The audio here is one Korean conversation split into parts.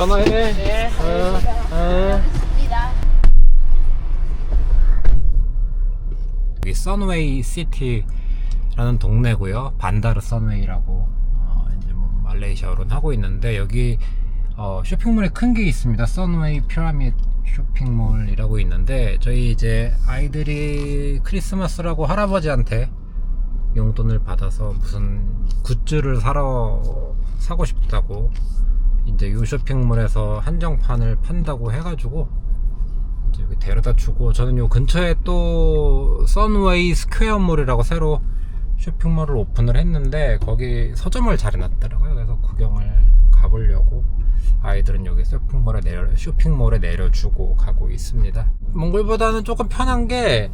전화해. 네. 어, 어. 여기 선웨이 시티라는 동네고요. 반다르 선웨이라고 어, 이제 뭐 말레이시아어로는 하고 있는데 여기 어, 쇼핑몰이 큰 게 있습니다. 선웨이 피라미드 쇼핑몰이라고 있는데 저희 이제 아이들이 크리스마스라고 할아버지한테 용돈을 받아서 무슨 굿즈를 사러 사고 싶다고 이제 이 쇼핑몰에서 한정판을 판다고 해가지고 이제 여기 데려다 주고 저는 요 근처에 또 선웨이 스퀘어몰이라고 새로 쇼핑몰을 오픈을 했는데 거기 서점을 잘 해놨더라고요. 그래서 구경을 가보려고 아이들은 여기 쇼핑몰에 내려 쇼핑몰에 내려주고 가고 있습니다. 몽골보다는 조금 편한 게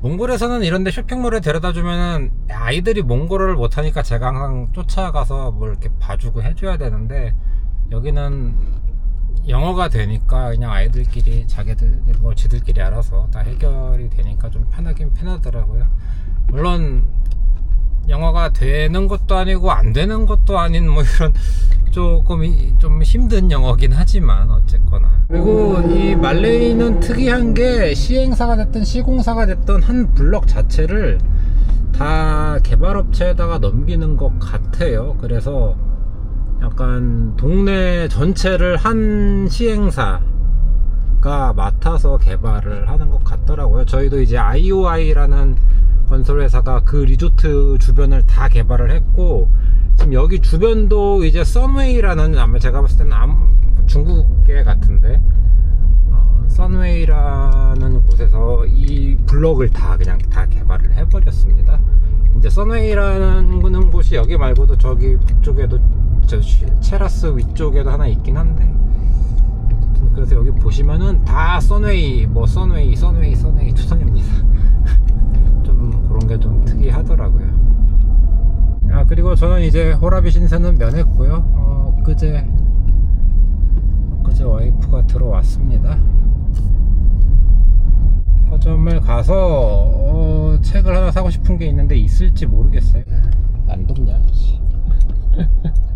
몽골에서는 이런데 쇼핑몰에 데려다 주면은 아이들이 몽골어를 못하니까 제가 항상 쫓아가서 뭘 이렇게 봐주고 해줘야 되는데 여기는 영어가 되니까 그냥 아이들끼리 자기들 뭐 지들끼리 알아서 다 해결이 되니까 좀 편하긴 편하더라고요. 물론 영어가 되는 것도 아니고 안 되는 것도 아닌 뭐 이런 조금 이- 좀 힘든 영어긴 하지만 어쨌거나 그리고 이 말레이는 특이한 게 시행사가 됐든 시공사가 됐든 한 블럭 자체를 다 개발업체에다가 넘기는 것 같아요 그래서 약간 동네 전체를 한 시행사가 맡아서 개발을 하는 것 같더라고요. 저희도 이제 IOI라는 건설 회사가 그 리조트 주변을 다 개발을 했고 지금 여기 주변도 이제 썬웨이라는 아마 제가 봤을 때는 중국계 같은데 어, 썬웨이라는 곳에서 이 블럭을 다 그냥 다 개발을 해버렸습니다. 이제 썬웨이라는 곳이 여기 말고도 저기 북쪽에도 저 시- 테라스 위쪽에도 하나 있긴 한데 그래서 여기 보시면은 다 썬웨이 뭐 썬웨이 썬웨이 썬웨이 투성입니다. 좀 그런 게 좀 특이하더라고요. 아 그리고 저는 이제 호라비 신세는 면했고요. 어, 그제 그제 와이프가 들어왔습니다. 서점을 가서 어, 책을 하나 사고 싶은 게 있는데 있을지 모르겠어요. 안 덥냐?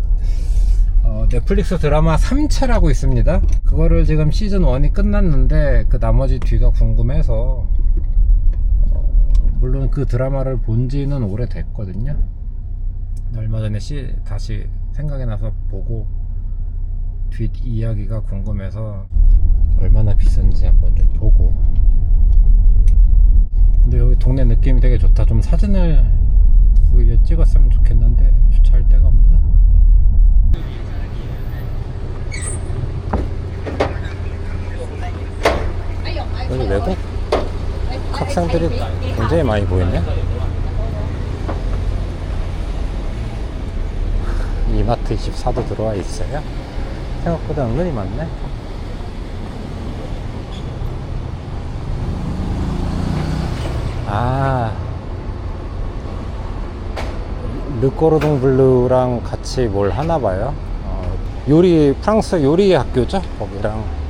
넷플릭스 드라마 3채라고 있습니다. 그거를 지금 시즌 1이 끝났는데 그 나머지 뒤가 궁금해서 어, 물론 그 드라마를 본 지는 오래됐거든요. 얼마 전에 시, 다시 생각이 나서 보고 뒷 이야기가 궁금해서 얼마나 비싼지 한번 좀 보고 근데 여기 동네 느낌이 되게 좋다 좀 사진을 오히려 찍었으면 좋겠는데 주차할 데가 없나? 여기 외국 학생들이 굉장히 많이 보이네. 이마트 24도 들어와 있어요. 생각보다 은근히 많네. 아 르꼬르동 블루랑 같이 뭘 하나 봐요. 어, 요리 프랑스 요리 학교죠? 거기랑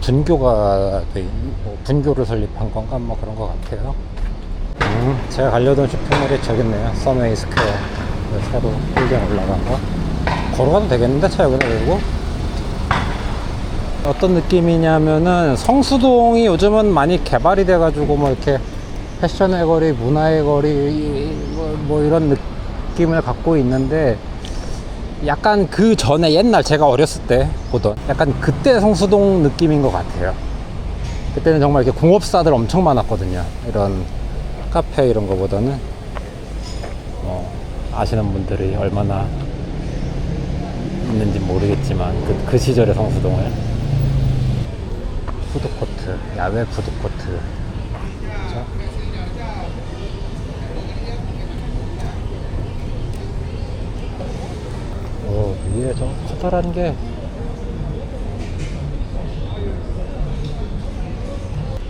분교가 돼, 있- 뭐 분교를 설립한 건가 뭐 그런 것 같아요. 음, 제가 가려던 쇼핑몰이 저기 있네요. 서메이 스퀘어 그 새로 빌딩 올라간 거. 걸어가도 되겠는데 차 여기다 대고? 어떤 느낌이냐면은 성수동이 요즘은 많이 개발이 돼가지고 뭐 이렇게 패션의 거리, 문화의 거리 뭐, 뭐 이런 느낌을 갖고 있는데 약간 그 전에 옛날 제가 어렸을 때 보던 약간 그때 성수동 느낌인 것 같아요. 그때는 정말 이렇게 공업사들 엄청 많았거든요. 이런 카페 이런 거보다는 뭐 아시는 분들이 얼마나 있는지 모르겠지만 그, 그 시절의 성수동을 푸드코트, 야외 푸드코트 그죠? 오, 위에 저 커다란 게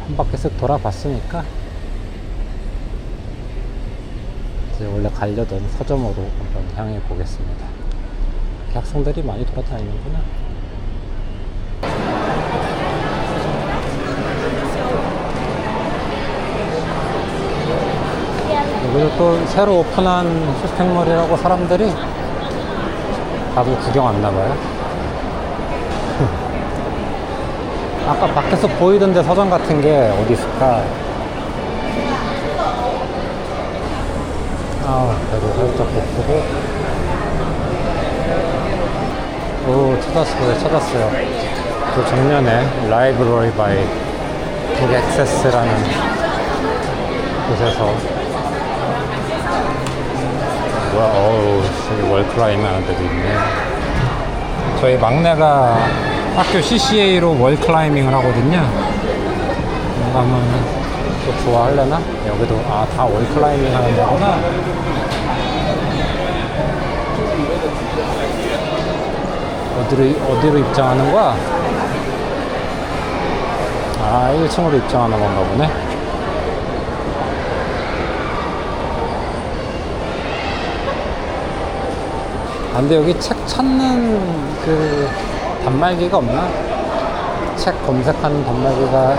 한 바퀴 쓱 돌아봤으니까 이제 원래 가려던 서점으로 한번 향해 보겠습니다. 학생들이 많이 돌아다니는구나. 여기도 또 새로 오픈한 쇼핑몰이라고 사람들이 다들 구경 왔나 봐요. 아까 밖에서 보이던데 서점 같은 게 어디 있을까? 아, 그래도 살짝 못 보고. 오, 찾았어요, 찾았어요. 그 정면에 라이브러리 바이 북 액세스라는 곳에서 뭐야, 어우, 저기 월클라이밍 하는 데도 있네. 저희 막내가 학교 CCA로 월클라이밍을 하거든요. 가면 또 좋아하려나? 여기도, 아, 다 월클라이밍 하는 데구나. 어디로, 어디로 입장하는 거야? 아, 1층으로 입장하는 건가 보네. 아, 근데 여기 책 찾는 그 단말기가 없나? 책 검색하는 단말기가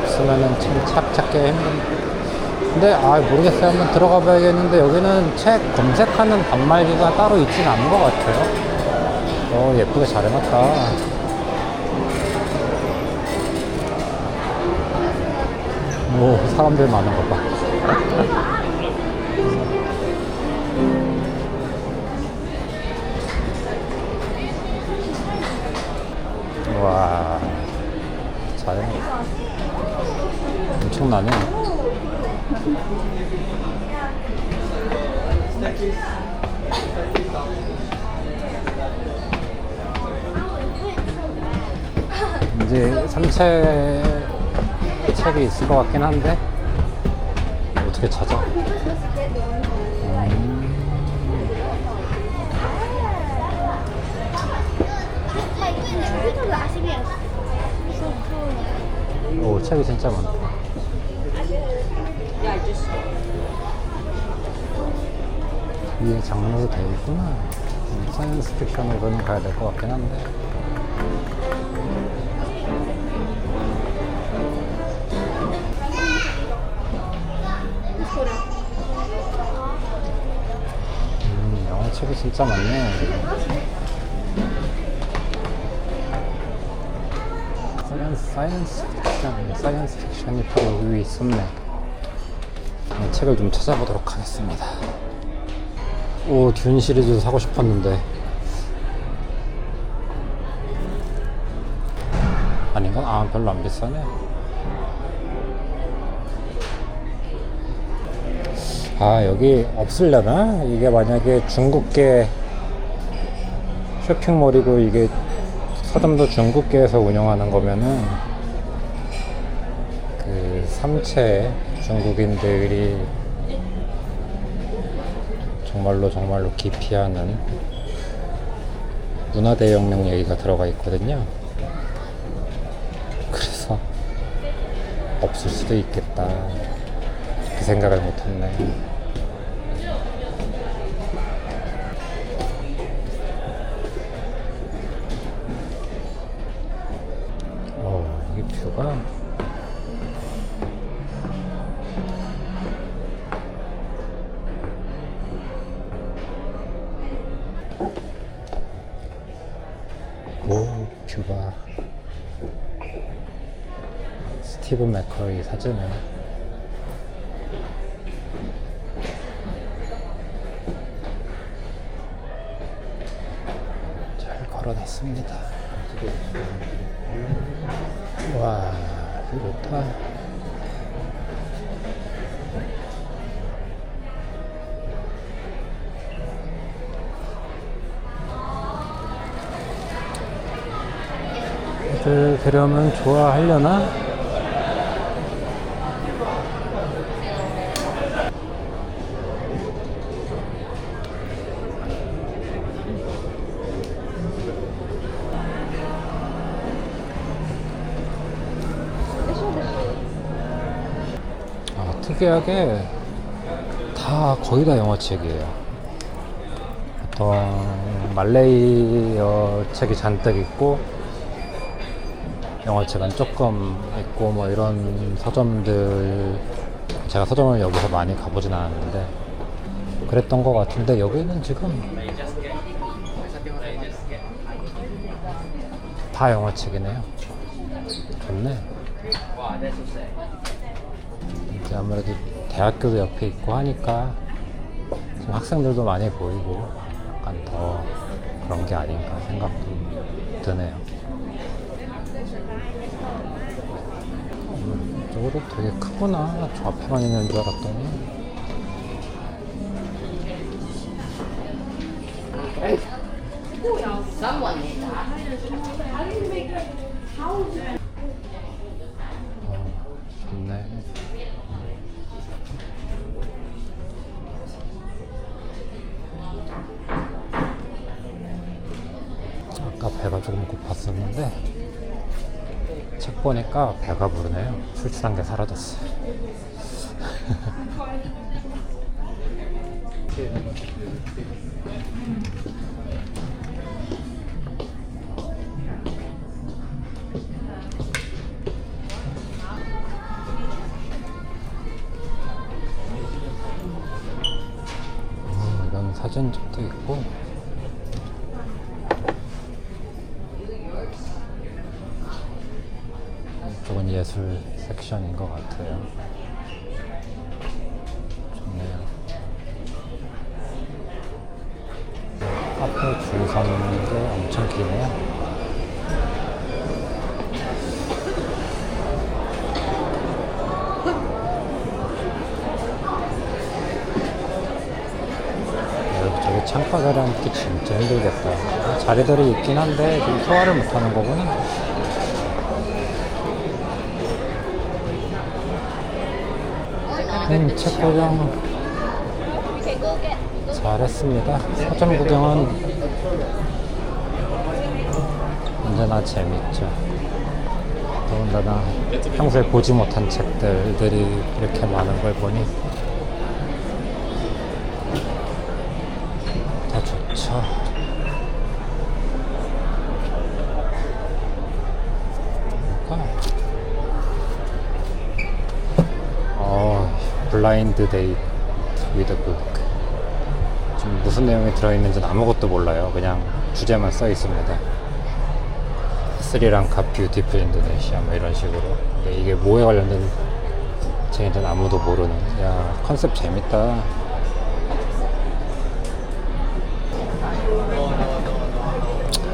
없으면은 참 찾, 찾기 힘든. 근데 아 모르겠어요. 한번 들어가 봐야겠는데 여기는 책 검색하는 단말기가 따로 있진 않은 것 같아요. 어 예쁘게 잘 해놨다. 오 사람들 많은 거 봐. 와 잘해 엄청나네. 이제 3채 책이 있을 것 같긴 한데 어떻게 찾아? 오 책이 진짜 많다. 위에 장르로 되어 있구나. 음, 사이언스 픽션으로는 가야 될 것 같긴 한데. 음, 영어 책이 진짜 많네 사이언스, 픽션, 사이언스 픽션이 바로 여기 있었네. 네, 책을 좀 찾아보도록 하겠습니다. 오, 듄 시리즈도 사고 싶었는데. 아닌가? 아, 별로 안 비싸네. 아, 여기 없으려나? 이게 만약에 중국계 쇼핑몰이고 이게 서점도 중국계에서 운영하는 거면은 그 삼체 중국인들이 정말로 정말로 기피하는 문화 대혁명 얘기가 들어가 있거든요. 그래서 없을 수도 있겠다. 그 생각을 못했네. 어, 이게 뷰가 오, 뷰가 스티브 맥커리 사진을 잘 걸어놨습니다. 와, 뷰 좋다. 애들 데려오면 좋아하려나? 특이하게 다 거의 다 영어책이에요. 보통 말레이어 책이 잔뜩 있고 영어책은 조금 있고 뭐 이런 서점들 제가 서점을 여기서 많이 가보진 않았는데 그랬던 것 같은데 여기는 지금 다 영어책이네요. 좋네. 아무래도 대학교도 옆에 있고 하니까 좀 학생들도 많이 보이고 약간 더 그런 게 아닌가 생각도 드네요. 음, 저거도 되게 크구나. 저 앞에만 있는 줄 알았더니. 어, 보니까 배가 부르네요. 출출한 게 사라졌어요. 어, 이런 사진집도 있고 이쪽은 예술 섹션인 것 같아요. 좋네요. 카페 줄 서는 게 엄청 기네요. 여기 저기 창가 자리 앉기 진짜 힘들겠다. 자리들이 있긴 한데 좀 소화를 못하는 거구나. 음, 책 구경 잘했습니다. 서점 구경은 언제나 재밌죠. 더군다나 평소에 보지 못한 책들들이 이렇게 많은 걸 보니 더 좋죠. 그러니까 어, 블라인드 데이트 위드 북. 지금 무슨 내용이 들어있는지는 아무것도 몰라요. 그냥 주제만 써 있습니다. 스리랑카 뷰티풀 인도네시아 뭐 이런 식으로. 근데 이게 뭐에 관련된 책인지는 아무도 모르는. 야 컨셉 재밌다.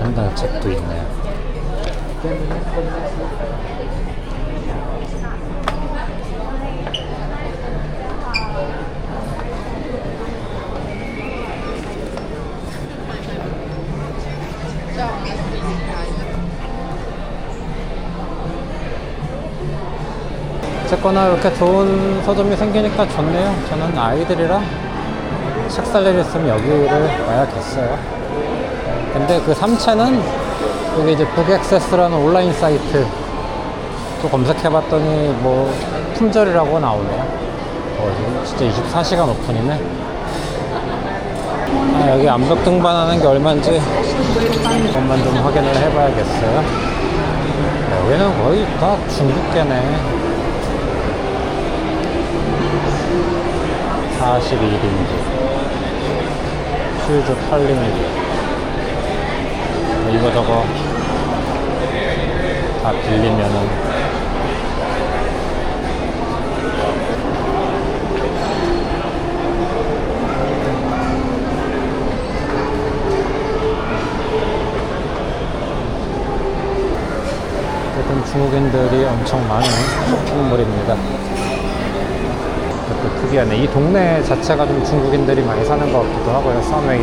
한다는 책도 있네요. 어쨌거나 이렇게 좋은 서점이 생기니까 좋네요. 저는 아이들이랑 일 있으면 여기를 와야겠어요. 근데 그 3채는 여기 이제 북엑세스라는 온라인 사이트 또 검색해봤더니 뭐 품절이라고 나오네요. 어, 진짜 24시간 오픈이네. 아, 여기 암벽 등반하는 게 얼마인지 그것만 좀 확인을 해봐야겠어요. 여기는 거의 다 중국계네. 41인지. 슈즈 8인지. 이거 저거 다 빌리면은. 어쨌든 중국인들이 엄청 많은 쇼핑몰입니다. 또 특이하네. 이 동네 자체가 좀 중국인들이 많이 사는 것 같기도 하고요. 서웨이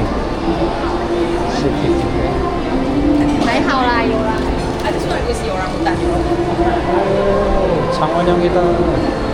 시티 쪽에. 买好啦，有啦。啊，这是有人不带。 오, 장원영이다.